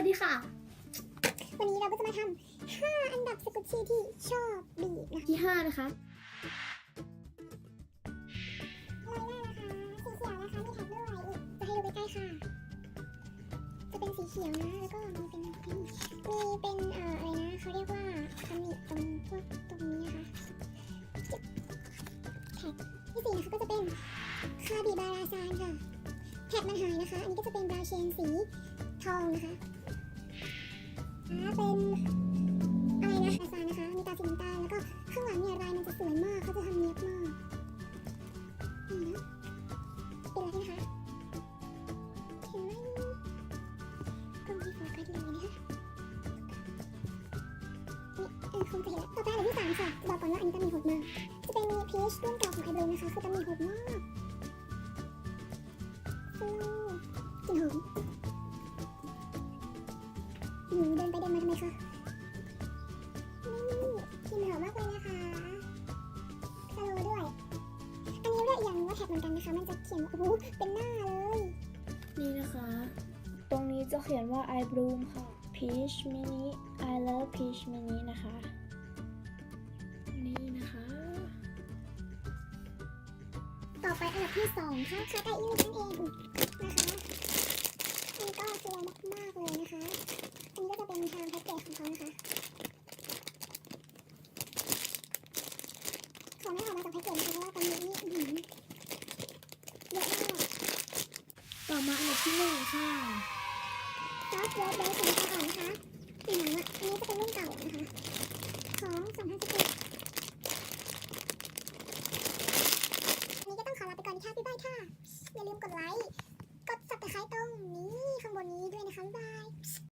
วัสดีค่ะ วันนี้เราก็จะมาทำ5อันดับสกุชชี่ที่ชอบบีบนะคะที่5นะคะลายหน้านะคะ สีเขียวนะคะ มีแท็กด้วยอีกจะให้ดูใกล้ๆค่ะ จะเป็นสีเขียวนะ แล้วก็มีเป็นมีเป็นเอ่ออะไรนะเขาเรียกว่าตำหนิตรงพวกตรงนี้นะคะแท็กที่สี่นะคะก็จะเป็นคาบิบาราซานค่ะแท็กมันหายนะคะ อันนี้ก็จะเป็นบราเชนสี ทองนะคะอ่าเป็นอะไรนะอาซานนะคะ มีตาสีน้ำตาลแล้วก็ข้างหลังเนี่ยลายมันจะสวยมากเขาจะทำเนียบมากนี่นะเป็นอะไรนะคะเห็นไหมกล้องที่โฟกัสเลยนะคะนี่เออคงจะเห็นแล้วต่อไปอันดับที่สามค่ะจะบอกก่อนว่าอันนี้ตำหนิโหดมากจะเป็นพีชรุ่นเก่าของไอเบลนะคะคือตำหนิโหดมากสโลว์กลิ่น หอมอืมเดินไปเดินมาทำไมคะนี่กลินหอมมากเลยนะคะสโลว์ด้วย อันนี้เรียกอย่างว่าแท็กเหมือนกันนะคะ มันจะเขียนว่าโอ้โหเป็นหน้าเลย นี่นะคะ ตรงนี้จะเขียนว่า I bloom ค่ะ Peach mini I love peach mini นะคะ นี่นะคะ ต่อไปอันดับที่สองค่ะคาไกอินั่นเอง มาอันดับที่หนึ่งค่ะจ๊อบโรบเบสของก่อนนะคะสีหนังอะอันนี้จะเป็นรุ่นเก่านะคะของสองพันสิบเอ็ดอันนี้ก็ต้องขอลาไปก่อนค่ะบ๊ายบายค่ะ อย่าลืมกดไลค์ กดซับสไครต์ตรงนี้ข้างบนนี้ด้วยนะคะบ๊ายบาย